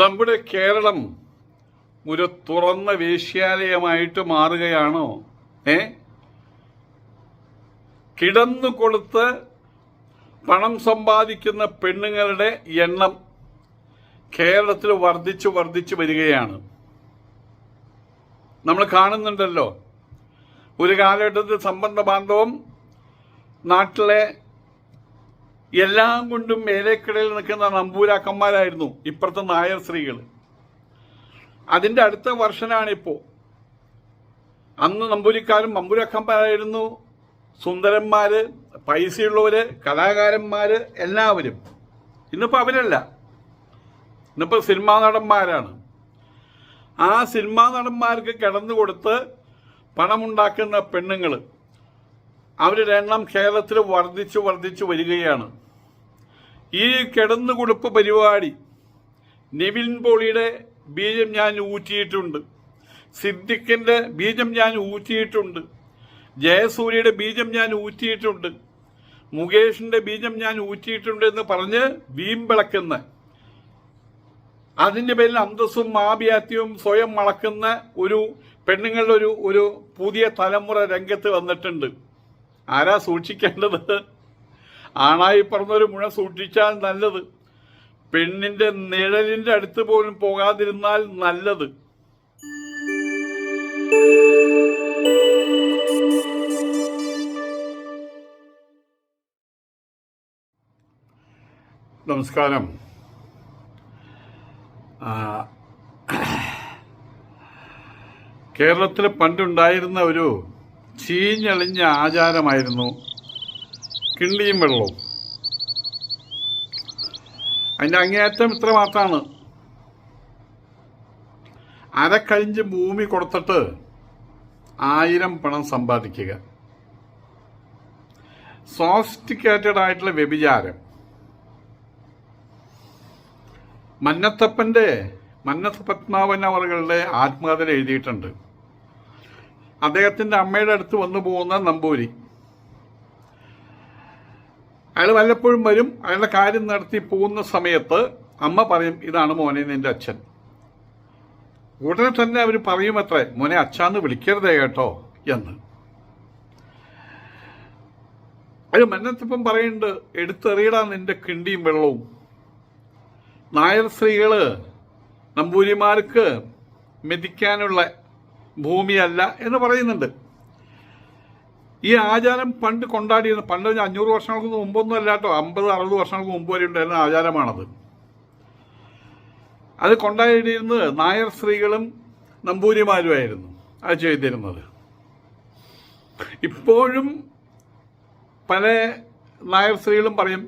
നമ്മുടെ കേരളം ഒരു തുറന്ന വേശ്യാലയമായിട്ട് മാറുകയാണോ? ഏ? കിടന്നു കൊടുത്ത് പണം സമ്പാദിക്കുന്ന പെണ്ണുങ്ങളുടെ എണ്ണം കേരളത്തിൽ വർദ്ധിച്ചു വർദ്ധിച്ചു വരികയാണ്. നമ്മൾ കാണുന്നുണ്ടല്ലോ. ഒരു കാലഘട്ടത്തിൽ സമ്പന്ന ബാന്ധവം നാട്ടിലെ എല്ലാം കൊണ്ടും മേലേക്കിടയിൽ നിൽക്കുന്ന നമ്പൂരാക്കന്മാരായിരുന്നു ഇപ്പുറത്തെ നായർ സ്ത്രീകൾ അതിന്റെ അടുത്ത വർഷനാണിപ്പോൾ അന്ന് നമ്പൂരിക്കാരും നമ്പൂരാക്കന്മാരായിരുന്നു സുന്ദരന്മാര് പൈസയുള്ളവര് കലാകാരന്മാര് എല്ലാവരും. ഇന്നിപ്പോൾ അവരല്ല. ഇന്നിപ്പോൾ സിനിമാ നടന്മാരാണ്. ആ സിനിമാ നടന്മാർക്ക് കിടന്നു കൊടുത്ത് പണമുണ്ടാക്കുന്ന പെണ്ണുങ്ങൾ അവരുടെ എണ്ണം കേരളത്തിൽ വർദ്ധിച്ചു വർദ്ധിച്ചു വരികയാണ്. ഈ കിടന്നുകൊടുപ്പ് പരിപാടി നിവിൻ പോളിയുടെ ബീജം ഞാൻ ഊറ്റിയിട്ടുണ്ട്. സിദ്ദിഖിന്റെ ബീജം ഞാൻ ഊറ്റിയിട്ടുണ്ട്. ജയസൂര്യയുടെ ബീജം ഞാൻ ഊറ്റിയിട്ടുണ്ട്. മുകേഷിന്റെ ബീജം ഞാൻ ഊറ്റിയിട്ടുണ്ട് എന്ന് പറഞ്ഞ് വീമ്പിളക്കുന്ന അതിന്റെ പേരിൽ അന്തസ്സും മാപിയാത്യവും സ്വയം മളക്കുന്ന ഒരു പെണ്ണുങ്ങളുടെ ഒരു ഒരു പുതിയ തലമുറ രംഗത്ത് വന്നിട്ടുണ്ട്. ആരാ സൂക്ഷിക്കേണ്ടത്? ആണായി പറഞ്ഞൊരു മുഴ സൂക്ഷിച്ചാൽ നല്ലത്. പെണ്ണിന്റെ നിഴലിന്റെ അടുത്ത് പോലും പോകാതിരുന്നാൽ നല്ലത്. നമസ്കാരം. കേരളത്തിൽ പണ്ടുണ്ടായിരുന്ന ഒരു ചീഞ്ഞളിഞ്ഞ ആചാരമായിരുന്നു കിണ്ടിയും വെള്ളവും. അതിന്റെ അങ്ങേയറ്റം ഇത്ര മാത്രമാണ് അരക്കഴിഞ്ച് ഭൂമി കൊടുത്തിട്ട് ആയിരം പണം സമ്പാദിക്കുക. സോഫിസ്റ്റിക്കേറ്റഡ് ആയിട്ടുള്ള വ്യഭിചാരം. മന്നത്തപ്പന്റെ മന്നത്ത് പത്മാവൻ അവറുകളുടെ ആത്മകഥയിൽ എഴുതിയിട്ടുണ്ട്. അദ്ദേഹത്തിന്റെ അമ്മയുടെ അടുത്ത് വന്നു പോകുന്ന നമ്പൂരി. അയാൾ വല്ലപ്പോഴും വരും അയാളുടെ കാര്യം നടത്തി പോകുന്ന സമയത്ത് അമ്മ പറയും ഇതാണ് മോനെ നിന്റെ അച്ഛൻ. ഉടനെ തന്നെ അവർ പറയും അത്രേ മോനെ അച്ഛാന്ന് വിളിക്കരുതേ കേട്ടോ എന്ന്. അത് മന്നത്തിപ്പം പറയുന്നുണ്ട് എടുത്തെറിയടാ നിന്റെ കിണ്ടിയും വെള്ളവും. നായർ സ്ത്രീകൾ നമ്പൂരിമാർക്ക് മെതിക്കാനുള്ള ഭൂമിയല്ല എന്ന് പറയുന്നുണ്ട്. ഈ ആചാരം പണ്ട് കൊണ്ടാടിയിരുന്ന പണ്ട് അഞ്ഞൂറ് വർഷങ്ങൾക്ക് മുമ്പൊന്നും അല്ല കേട്ടോ. അമ്പത് അറുപത് വർഷങ്ങൾക്ക് മുമ്പ് വരെ ഉണ്ടായിരുന്ന ആചാരമാണത്. അത് കൊണ്ടാടിയിരുന്നത് നായർ സ്ത്രീകളും നമ്പൂരിമാരുമായിരുന്നു അത് ചെയ്തിരുന്നത്. ഇപ്പോഴും പല നായർ സ്ത്രീകളും പറയും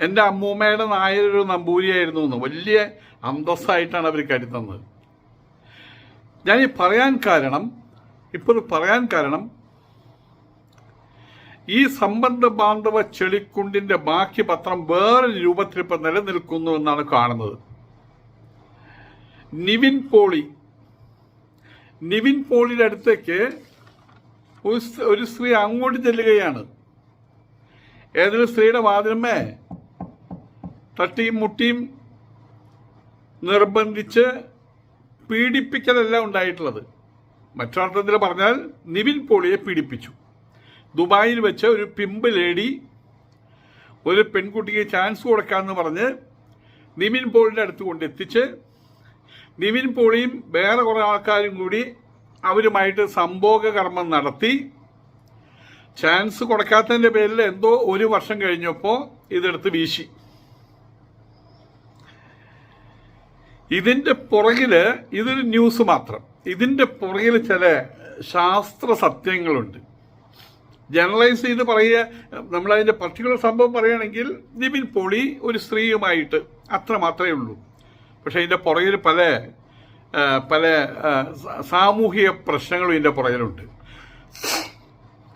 എന്റെ അമ്മൂമ്മയുടെ നായർ ഒരു നമ്പൂരിയായിരുന്നു എന്ന്. വലിയ അന്തസ്സായിട്ടാണ് അവർ കരുതുന്നത്. ഞാൻ ഈ പറയാൻ കാരണം ഇപ്പോൾ പറയാൻ കാരണം ഈ സംബന്ധ ബാന്ധവ ചെളിക്കുണ്ടിന്റെ ബാക്കി പത്രം വേറെ രൂപത്തിൽ ഇപ്പം നിലനിൽക്കുന്നു എന്നാണ് കാണുന്നത്. നിവിൻ പോളി നിവിൻ പോളിയുടെ അടുത്തേക്ക് ഒരു ഒരു സ്ത്രീ അങ്ങോട്ട് ചെല്ലുകയാണ്. ഏതൊരു സ്ത്രീയുടെ വാതിലമ്മേ തട്ടിയും മുട്ടിയും നിർബന്ധിച്ച് പീഡിപ്പിക്കലല്ല ഉണ്ടായിട്ടുള്ളത്. മറ്റൊരർത്ഥത്തിൽ പറഞ്ഞാൽ നിവിൻ പോളിയെ പീഡിപ്പിച്ചു. ദുബായിൽ വെച്ച് ഒരു പിമ്പ് ലേഡി ഒരു പെൺകുട്ടിക്ക് ചാൻസ് കൊടുക്കാമെന്ന് പറഞ്ഞ് നിവിൻ പോളിന്റെ അടുത്ത് കൊണ്ടെത്തിച്ച് നിവിൻ പോളിയും വേറെ കുറേ ആൾക്കാരും കൂടി അവരുമായിട്ട് സംഭോഗ കർമ്മം നടത്തി. ചാൻസ് കൊടുക്കാത്തതിന്റെ പേരിൽ എന്തോ ഒരു വർഷം കഴിഞ്ഞപ്പോൾ ഇതെടുത്ത് വീശി. ഇതിന്റെ പുറകിൽ ഇതൊരു ന്യൂസ് മാത്രം. ഇതിന്റെ പുറകിൽ ചില ശാസ്ത്ര സത്യങ്ങളുണ്ട്. ജനറലൈസ് ചെയ്ത് പറയുക നമ്മളതിന്റെ പർട്ടിക്കുലർ സംഭവം പറയുകയാണെങ്കിൽ നിവിൻ പോളി ഒരു സ്ത്രീയുമായിട്ട് അത്ര മാത്രമേ ഉള്ളൂ. പക്ഷെ ഇതിന്റെ പുറകിൽ പല പല സാമൂഹിക പ്രശ്നങ്ങളും ഇതിന്റെ പുറകിലുണ്ട്.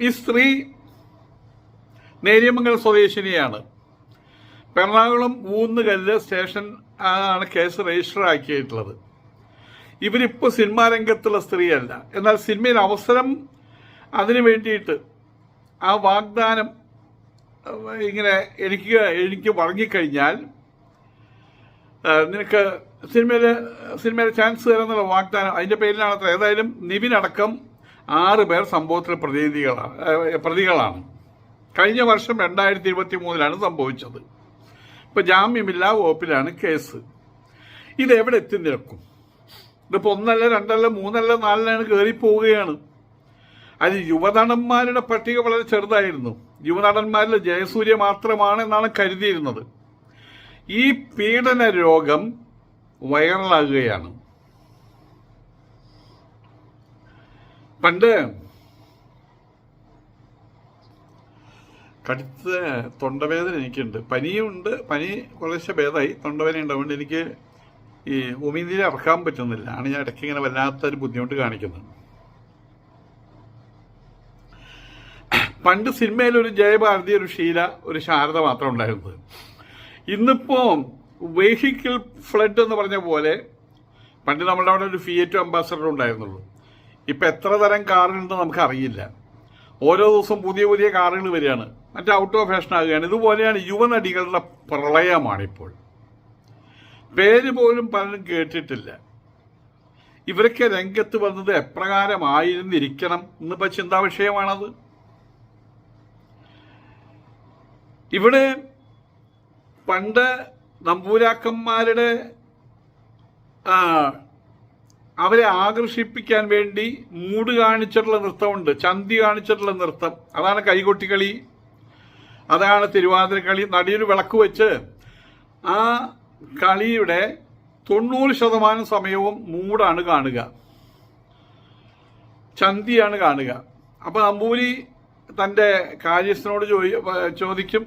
ഈ സ്ത്രീ നേര്യമംഗൽ സ്വദേശിനിയാണ്. എറണാകുളം മൂന്നുകല്ല് സ്റ്റേഷൻ ആണ് കേസ് രജിസ്റ്റർ ആക്കിയിട്ടുള്ളത്. ഇവരിപ്പോൾ സിനിമാ രംഗത്തുള്ള സ്ത്രീയല്ല. എന്നാൽ സിനിമയിൽ അവസരം അതിനു വേണ്ടിയിട്ട് ആ വാഗ്ദാനം ഇങ്ങനെ എനിക്ക് എനിക്ക് വഴങ്ങിക്കഴിഞ്ഞാൽ നിനക്ക് സിനിമയിൽ സിനിമയിലെ ചാൻസ് തരാമെന്നുള്ള വാഗ്ദാനം അതിന്റെ പേരിലാണ് ഏതായാലും നിവിൻ അടക്കം ആറ് പേർ സംഭവത്തിലെ പ്രതിനിധികളാണ് പ്രതികളാണ്. കഴിഞ്ഞ വർഷം രണ്ടായിരത്തി ഇരുപത്തി മൂന്നിലാണ് സംഭവിച്ചത്. ഇപ്പൊ ജാമ്യമില്ലാ വകുപ്പിലാണ് കേസ്. ഇത് എവിടെ എത്തി നിൽക്കും? ഇതിപ്പോ ഒന്നല്ല രണ്ടല്ല മൂന്നല്ല നാലിലാണ് കയറി പോവുകയാണ്. അത് യുവനടന്മാരുടെ പട്ടിക വളരെ ചെറുതായിരുന്നു. യുവനടന്മാരിൽ ജയസൂര്യ മാത്രമാണ് എന്നാണ് കരുതിയിരുന്നത്. ഈ പീഡന രോഗം വൈറലാകുകയാണ്. പണ്ട് കടുത്ത തൊണ്ടവേദന എനിക്കുണ്ട്. പനിയും ഉണ്ട്. പനി കുറേശ്ശെ ഭേദമായി. തൊണ്ടവേദന ഉണ്ട് അതുകൊണ്ട് എനിക്ക് ഈ ഉമിനീര് ഇറക്കാൻ പറ്റുന്നില്ല. ആണ് ഞാൻ ഇടയ്ക്ക് ഇങ്ങനെ വല്ലാത്തൊരു ബുദ്ധിമുട്ട് കാണിക്കുന്നത്. പണ്ട് സിനിമയിൽ ഒരു ജയഭാരതി ഒരു ഷീല ഒരു ശാരദ മാത്രം ഉണ്ടായിരുന്നത്. ഇന്നിപ്പോ വെഹിക്കിൾ ഫ്ലഡ് എന്ന് പറഞ്ഞ പോലെ പണ്ട് നമ്മുടെ അവിടെ ഒരു ഫിയറ്റ് അംബാസഡർ ഉണ്ടായിരുന്നുള്ളൂ. ഇപ്പൊ എത്ര തരം കാറുണ്ടെന്ന് നമുക്ക് അറിയില്ല ഓരോ ദിവസവും പുതിയ പുതിയ കാറുകൾ വരികയാണ്. മറ്റേ ഔട്ട് ഓഫ് ഫാഷൻ ആകുകയാണ്. ഇതുപോലെയാണ് യുവനടികളുടെ പ്രളയമാണിപ്പോൾ. പേര് പോലും പലരും കേട്ടിട്ടില്ല. ഇവരൊക്കെ രംഗത്ത് വന്നത് എപ്രകാരമായിരുന്നിരിക്കണം എന്നിപ്പോൾ ചിന്താ വിഷയമാണത്? ഇവിടെ പണ്ട് നമ്പൂരാക്കന്മാരുടെ അവരെ ആകർഷിപ്പിക്കാൻ വേണ്ടി മൂട് കാണിച്ചിട്ടുള്ള നൃത്തമുണ്ട് ചന്തി കാണിച്ചിട്ടുള്ള നൃത്തം. അതാണ് കൈകൊട്ടിക്കളി അതാണ് തിരുവാതിര കളി നടിയൊരു വിളക്ക് വെച്ച് ആ കളിയുടെ തൊണ്ണൂറ് ശതമാനം സമയവും മൂടാണ് കാണുക. ചന്തിയാണ് കാണുക. അപ്പൊ നമ്പൂരി തന്റെ കാര്യസ്ഥനോട് ചോദി ചോദിക്കും.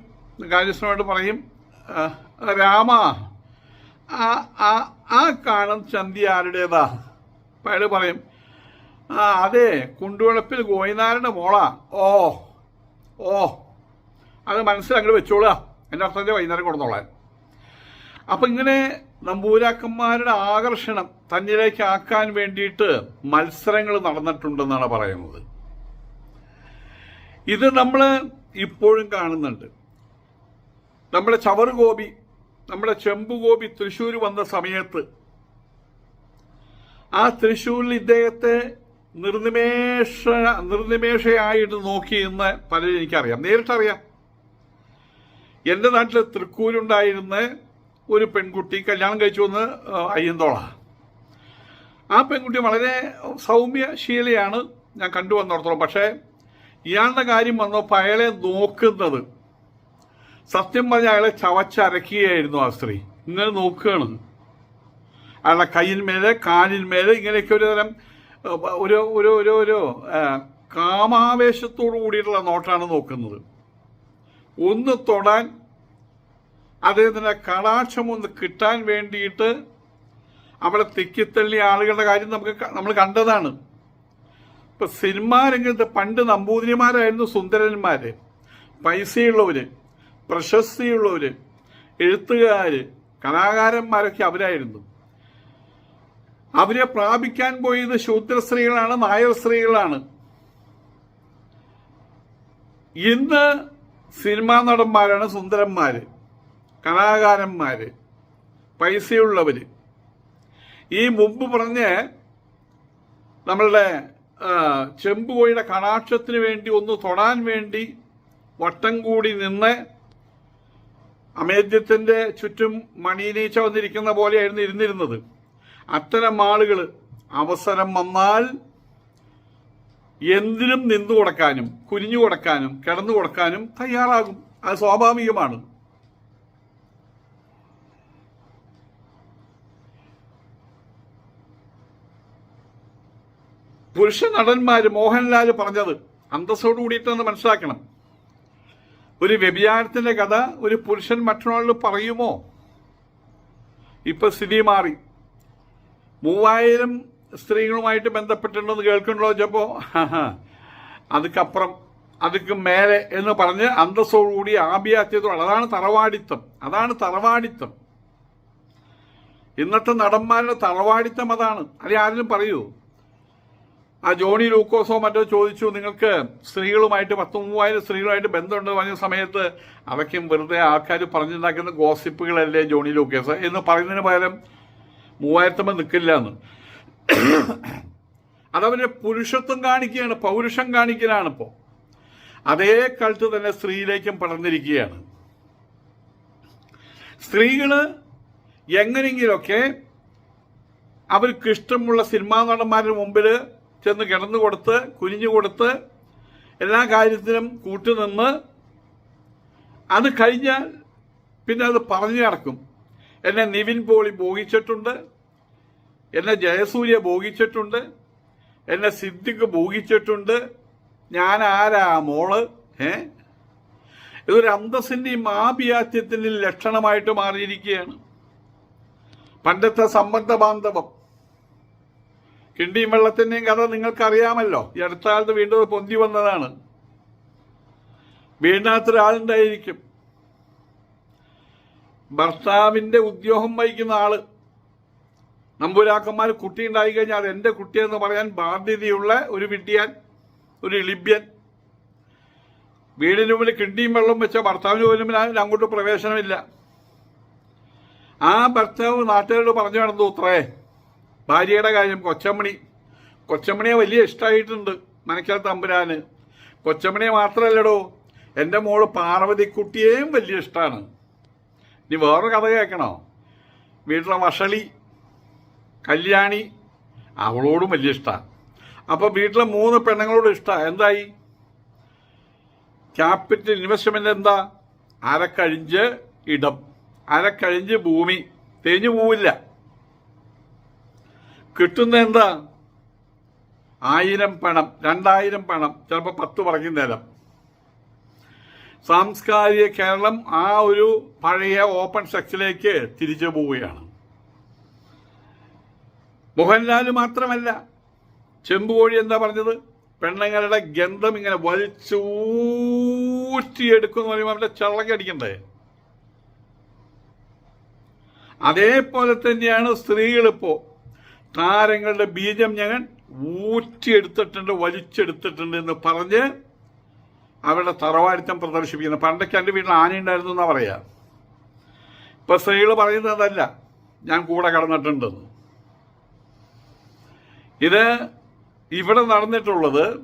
കാര്യസ്ഥനോട് പറയും "ആ, രാമ ആ ആ ആ കാണും ചന്തി ആരുടേതാ? അപ്പൊ അയാൾ പറയും ആ അതെ കുണ്ടുവളപ്പിൽ ഗോയിനാരുടെ മോളാ. ഓ ഓ അത് മനസ്സിൽ അങ്ങോട്ട് വെച്ചോളുക. എന്റെ അർത്ഥത്തിന്റെ വൈകുന്നേരം കൊടുത്തോളാൻ അപ്പം ഇങ്ങനെ നമ്പൂരാക്കന്മാരുടെ ആകർഷണം തന്നിലേക്ക് ആക്കാൻ വേണ്ടിയിട്ട് മത്സരങ്ങൾ നടന്നിട്ടുണ്ടെന്നാണ് പറയുന്നത്. ഇത് നമ്മൾ ഇപ്പോഴും കാണുന്നുണ്ട്. നമ്മുടെ ചവറുകോപി നമ്മുടെ ചെമ്പുകോപി തൃശ്ശൂർ വന്ന സമയത്ത് ആ തൃശ്ശൂരിൽ ഇദ്ദേഹത്തെ നിർനിമേഷ നിർനിമേഷയായിട്ട് നോക്കി എന്ന് പലരും എനിക്കറിയാം. നേരിട്ടറിയാം. എന്റെ നാട്ടിൽ തൃക്കൂരുണ്ടായിരുന്ന ഒരു പെൺകുട്ടി കല്യാണം കഴിച്ചു വന്ന് അയ്യന്തോള. ആ പെൺകുട്ടി വളരെ സൗമ്യശീലയാണ് ഞാൻ കണ്ടു വന്നിടത്തോളം. പക്ഷേ ഇയാളുടെ കാര്യം വന്നപ്പോൾ അയാളെ നോക്കുന്നത് സത്യം പറഞ്ഞ അയാളെ ചവച്ചരക്കുകയായിരുന്നു ആ സ്ത്രീ. ഇങ്ങനെ നോക്കുകയാണ്. അയാളുടെ കയ്യിന്മേലെ കാലിന്മേലെ ഇങ്ങനെയൊക്കെ ഒരു തരം ഒരു ഒരു ഒരു ഒരു കാമാവേശത്തോടു കൂടിയിട്ടുള്ള നോട്ടാണ് നോക്കുന്നത്. ഒന്ന് തൊടാൻ അദ്ദേഹത്തിന്റെ കടാക്ഷം ഒന്ന് കിട്ടാൻ വേണ്ടിയിട്ട് അവിടെ തിക്കിത്തള്ളിയ ആളുകളുടെ കാര്യം നമുക്ക് നമ്മൾ കണ്ടതാണ്. ഇപ്പൊ സിനിമാ രംഗത്ത് പണ്ട് നമ്പൂതിരിമാരായിരുന്നു സുന്ദരന്മാര്. പൈസയുള്ളവര് പ്രശസ്തിയുള്ളവര് എഴുത്തുകാർ കലാകാരന്മാരൊക്കെ അവരായിരുന്നു. അവരെ പ്രാപിക്കാൻ പോയത് ശൂദ്ര സ്ത്രീകളാണ് നായർ സ്ത്രീകളാണ് ഇന്ന് സിനിമാ നടന്മാരാണ് സുന്ദരന്മാര് കലാകാരന്മാര് പൈസയുള്ളവര്. ഈ മുമ്പ് പറഞ്ഞ് നമ്മളുടെ ചെമ്പുകോയുടെ കടാക്ഷത്തിന് വേണ്ടി ഒന്ന് തൊടാൻ വേണ്ടി വട്ടം കൂടി നിന്ന് അമേദ്യത്തിന്റെ ചുറ്റും മണിനീച്ച വന്നിരിക്കുന്ന പോലെയായിരുന്നു ഇരുന്നിരുന്നത്. അത്തരം ആളുകൾ അവസരം വന്നാൽ എന്തിനും നിന്നു കൊടുക്കാനും കുനിഞ്ഞു കൊടുക്കാനും കിടന്നു കൊടുക്കാനും തയ്യാറാകും. അത് സ്വാഭാവികമാണ്. പുരുഷ നടന്മാര് മോഹൻലാൽ പറഞ്ഞത് അന്തസ്സോട് കൂടിയിട്ടെന്ന് മനസ്സിലാക്കണം. ഒരു വ്യഭിചാരത്തിന്റെ കഥ ഒരു പുരുഷൻ മറ്റൊരാളിൽ പറയുമോ? ഇപ്പൊ സ്ഥിതി മാറി. മൂവായിരം സ്ത്രീകളുമായിട്ട് ബന്ധപ്പെട്ടിട്ടുണ്ടെന്ന് കേൾക്കണ്ടോ വെച്ചപ്പോ അതുക്കപ്പുറം അതുക്ക് മേലെ എന്ന് പറഞ്ഞ് അന്തസ്സോടുകൂടി ആഭിയാത്യത്തോടെ അതാണ് തറവാടിത്തം. അതാണ് തറവാടിത്തം. ഇന്നത്തെ നടന്മാരുടെ തറവാടിത്തം അതാണ്. അല്ലെ ആരെങ്കിലും പറയൂ? ആ ജോണി ലൂക്കോസോ മറ്റോ ചോദിച്ചു നിങ്ങൾക്ക് സ്ത്രീകളുമായിട്ട് പത്ത് മൂവായിരം സ്ത്രീകളുമായിട്ട് ബന്ധമുണ്ട് പറഞ്ഞ സമയത്ത് അവയ്ക്കും വെറുതെ ആൾക്കാർ പറഞ്ഞുണ്ടാക്കുന്ന ഗോസിപ്പുകളല്ലേ ജോണി ലൂക്കോസ് എന്ന് പറയുന്നതിന് പകരം മൂവായിരത്തമ്മ നിൽക്കില്ല എന്ന് അതവന്റെ പുരുഷത്വം കാണിക്കുകയാണ് പൗരുഷം കാണിക്കലാണ് ഇപ്പോൾ അതേ കാലത്ത് തന്നെ സ്ത്രീയിലേക്കും പടർന്നിരിക്കുകയാണ്. സ്ത്രീകൾ എങ്ങനെയെങ്കിലുമൊക്കെ അവർക്ക് ഇഷ്ടമുള്ള സിനിമാ നടന്മാരുടെ മുമ്പിൽ ചെന്ന് കിടന്നു കൊടുത്ത് കുനിഞ്ഞു കൊടുത്ത് എല്ലാ കാര്യത്തിനും കൂട്ടുനിന്ന് അത് കഴിഞ്ഞാൽ പിന്നെ അത് പറഞ്ഞു നടക്കും. എന്നെ നിവിൻ പോളി ഭോഗിച്ചിട്ടുണ്ട്. എന്നെ ജയസൂര്യ ഭോഗിച്ചിട്ടുണ്ട്. എന്നെ സിദ്ധിക്ക് ഭോഗിച്ചിട്ടുണ്ട്. ഞാൻ ആരാ മോൾ? ഏ? ഇതൊരു അന്തസ്സിന്റെയും ആഭിയാത്യത്തിന്റെയും ലക്ഷണമായിട്ട് മാറിയിരിക്കുകയാണ്. പണ്ടത്തെ സംബന്ധ ബാന്ധവം. കിണ്ടിയും വെള്ളത്തിന്റെയും കഥ നിങ്ങൾക്കറിയാമല്ലോ. ഈ അടുത്ത കാലത്ത് വീണ്ടും പൊന്തി വന്നതാണ്. വീടിനകത്തൊരാളുണ്ടായിരിക്കും ഭർത്താവിന്റെ ഉദ്യോഗം വഹിക്കുന്ന ആൾ. നമ്പൂരാക്കന്മാർ കുട്ടി ഉണ്ടായി കഴിഞ്ഞാൽ അത് എന്റെ കുട്ടിയെന്ന് പറയാൻ ബാധ്യതയുള്ള ഒരു വിഡ്യാൻ ഒരു ലിബ്യൻ വീടിന് മുമ്പിൽ കിണ്ടിയും വെള്ളം വെച്ച ഭർത്താവിന് പോലും അങ്ങോട്ട് പ്രവേശനമില്ല. ആ ഭർത്താവ് നാട്ടുകാരോട് പറഞ്ഞു നടന്നു ഉത്രേ ഭാര്യയുടെ കാര്യം കൊച്ചമണി. കൊച്ചമണിയെ വലിയ ഇഷ്ടമായിട്ടുണ്ട് മനക്കൽ തമ്പുരാന് കൊച്ചമണിയെ മാത്രമല്ലടോ എന്റെ മോൾ പാർവതിക്കുട്ടിയെയും വലിയ ഇഷ്ടമാണ് ഇനി വേറൊരു കഥ കേൾക്കണോ? വീട്ടിലെ വഷളി കല്യാണി അവളോടും വലിയ ഇഷ്ടമാണ് അപ്പോൾ വീട്ടിലെ മൂന്ന് പെണ്ണുങ്ങളോട് ഇഷ്ടമാണ് എന്തായി? ക്യാപിറ്റൽ ഇൻവെസ്റ്റ്മെന്റ് എന്താ? അരക്കഴിഞ്ച് ഇടം. അരക്കഴിഞ്ച് ഭൂമി. തേഞ്ഞു പോവില്ല. കിട്ടുന്ന എന്താ? ആയിരം പണം. രണ്ടായിരം പണം. ചിലപ്പോൾ പത്ത് പറയും നേരം. സാംസ്കാരിക കേരളം ആ ഒരു പഴയ ഓപ്പൺ സെക്സിലേക്ക് തിരിച്ചു പോവുകയാണ്. മോഹൻലാൽ മാത്രമല്ല ചെമ്പുകോഴി എന്താ പറഞ്ഞത്? പെണ്ണുങ്ങളുടെ ഗന്ധം ഇങ്ങനെ വലിച്ചൂറ്റിയെടുക്കുമെന്ന് പറയുമ്പോൾ അവരുടെ ചള്ളക്കടിക്കണ്ടേ അതേപോലെ തന്നെയാണ് സ്ത്രീകളിപ്പോ താരങ്ങളുടെ ബീജം ഞങ്ങൾ ഊറ്റിയെടുത്തിട്ടുണ്ട് വലിച്ചെടുത്തിട്ടുണ്ട് എന്ന് പറഞ്ഞ് അവരുടെ തറവാടിത്തം പ്രദർശിപ്പിക്കുന്നു. പണ്ടൊക്കെ എന്റെ വീട്ടിൽ ആന ഉണ്ടായിരുന്നു എന്നാ പറയാ. ഇപ്പൊ സ്ത്രീകൾ പറയുന്നതല്ല ഞാൻ കൂടെ കടന്നിട്ടുണ്ടെന്ന്. ഇത് ഇവിടെ നടന്നിട്ടുള്ളത്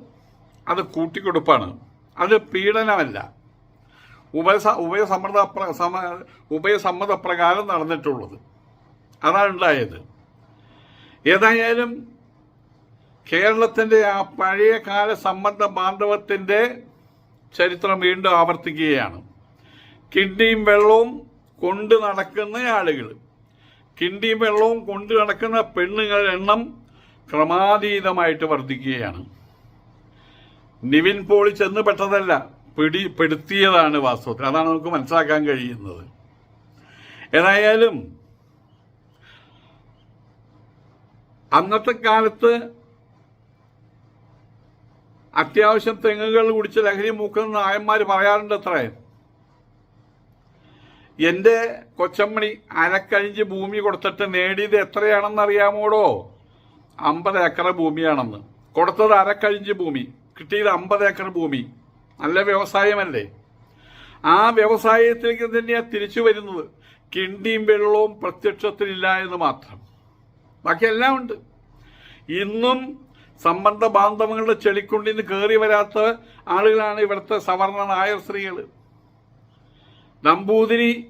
അത് കൂട്ടിക്കൊടുപ്പാണ്. അത് പീഡനമല്ല. ഉഭയസ ഉഭയസമ്മത സമ ഉഭയസമ്മത പ്രകാരം നടന്നിട്ടുള്ളത്. അതാണ് ഉണ്ടായത്. ഏതായാലും കേരളത്തിന്റെ ആ പഴയകാല സംബന്ധ ബാന്ധവത്തിന്റെ ചരിത്രം വീണ്ടും ആവർത്തിക്കുകയാണ്. കിണ്ടിയും വെള്ളവും കൊണ്ട് നടക്കുന്ന ആളുകൾ കിണ്ടിയും വെള്ളവും കൊണ്ട് നടക്കുന്ന പെണ്ണുങ്ങളുടെ എണ്ണം ക്രമാതീതമായിട്ട് വർദ്ധിക്കുകയാണ്. നിവിൻ പോളി ചെന്ന് പെട്ടതല്ല പിടി പെടുത്തിയതാണ് വാസ്തവത്തിൽ. അതാണ് നമുക്ക് മനസ്സിലാക്കാൻ കഴിയുന്നത്. ഏതായാലും അന്നത്തെ കാലത്ത് അത്യാവശ്യം തെങ്ങുകൾ കുടിച്ച് ലഹരി മൂക്കുന്ന നായന്മാർ പറയാറുണ്ട് അത്രേ എന്റെ കൊച്ചമ്മണി അരക്കഴിഞ്ച് ഭൂമി കൊടുത്തിട്ട് നേടിയത് എത്രയാണെന്ന് അറിയാമോടോ അമ്പത് ഏക്കർ ഭൂമിയാണെന്ന്. കൊടുത്തത് അരക്കഴിഞ്ച് ഭൂമി. കിട്ടിയത് അമ്പത് ഏക്കർ ഭൂമി. നല്ല വ്യവസായമല്ലേ? ആ വ്യവസായത്തിലേക്ക് തന്നെയാണ് തിരിച്ചു വരുന്നത്. കിണ്ടിയും വെള്ളവും പ്രത്യക്ഷത്തിലില്ല എന്ന് മാത്രം. ബാക്കിയെല്ലാം ഉണ്ട്. ഇന്നും സംബന്ധ ബാന്ധവങ്ങളുടെ ചെളിക്കുണ്ടിൽ നിന്ന് കയറി വരാത്ത ആളുകളാണ് ഇവിടുത്തെ സവർണ നായർ സ്ത്രീകൾ. നമ്പൂതിരി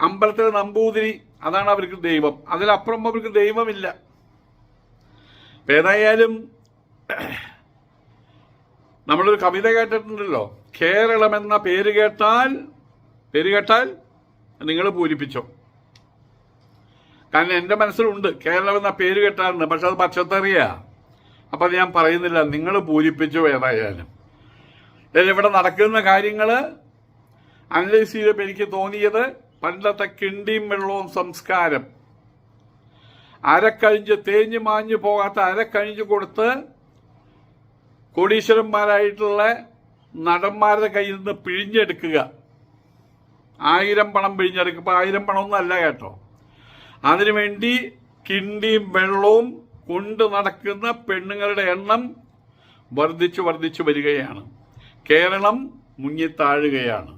അമ്പലത്തിലെ നമ്പൂതിരി അതാണ് അവർക്ക് ദൈവം. അതിലപ്പുറം അവർക്ക് ദൈവമില്ല. ഏതായാലും നമ്മളൊരു കവിത കേട്ടിട്ടുണ്ടല്ലോ. കേരളം എന്ന പേര് കേട്ടാൽ പേര് കേട്ടാൽ നിങ്ങൾ പൂരിപ്പിച്ചോ. കാരണം എന്റെ മനസ്സിലുണ്ട് കേരളം എന്ന പേര് കേട്ടാറുണ്ട് പക്ഷെ അത് പച്ചത്തറിയാ അപ്പൊ അത് ഞാൻ പറയുന്നില്ല നിങ്ങൾ പൂരിപ്പിച്ചു ഏതായാലും. ഇവിടെ നടക്കുന്ന കാര്യങ്ങൾ അനലൈസ് ചെയ്തപ്പോൾ എനിക്ക് തോന്നിയത് പണ്ടത്തെ കിണ്ടിയും വെള്ളവും സംസ്കാരം. അരക്കഴിഞ്ഞ് തേഞ്ഞു മാഞ്ഞു പോകാത്ത അരക്കഴിഞ്ഞ് കൊടുത്ത് കോടീശ്വരന്മാരായിട്ടുള്ള നടന്മാരുടെ കയ്യിൽ നിന്ന് പിഴിഞ്ഞെടുക്കുക. ആയിരം പണം പിഴിഞ്ഞെടുക്കുക. ഇപ്പം ആയിരം പണമൊന്നും അല്ല കേട്ടോ. അതിനുവേണ്ടി കിണ്ടിയും വെള്ളവും കൊണ്ട് നടക്കുന്ന പെണ്ണുങ്ങളുടെ എണ്ണം വർദ്ധിച്ചു വർദ്ധിച്ചു വരികയാണ്. കേരളം മുങ്ങിത്താഴുകയാണ്